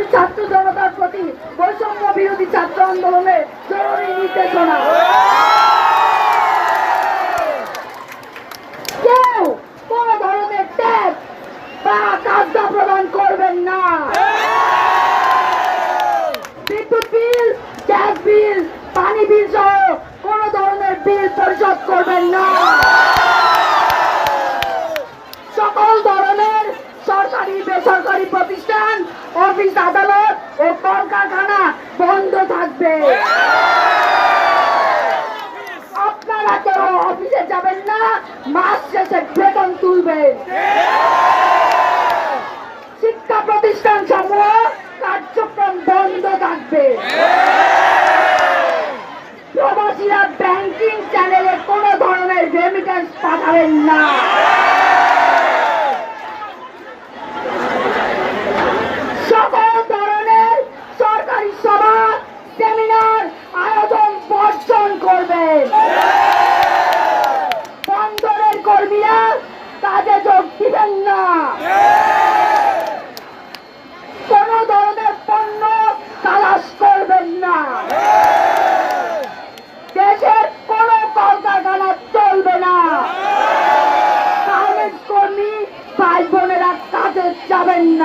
সংগ্রামী ছাত্র, জনতার প্রতি বৈষম্য বিরোধী ছাত্র আন্দোলনের জরুরি নির্দেশনা। কেউ কোন ধরনের ট্যাক্স বা কাজটা প্রদান করবেন না। বিদ্যুৎ বিল, গ্যাস বিল, পানি বিল সহ কোন ধরনের বিল পরিশোধ করবেন না। বেসরকারি প্রতিষ্ঠান, অফিস আদালত ও কলকারখানা বন্ধ থাকবে। আপনারা কেউ অফিসে যাবেন না, মাস শেষে বেতন তুলবেন। শিক্ষা প্রতিষ্ঠান সমূহ কার্যক্রম বন্ধ থাকবে। প্রবাসীরা ব্যাংকিং চ্যানেলে কোনো ধরনের রেমিটেন্স পাঠাবেন না। 真的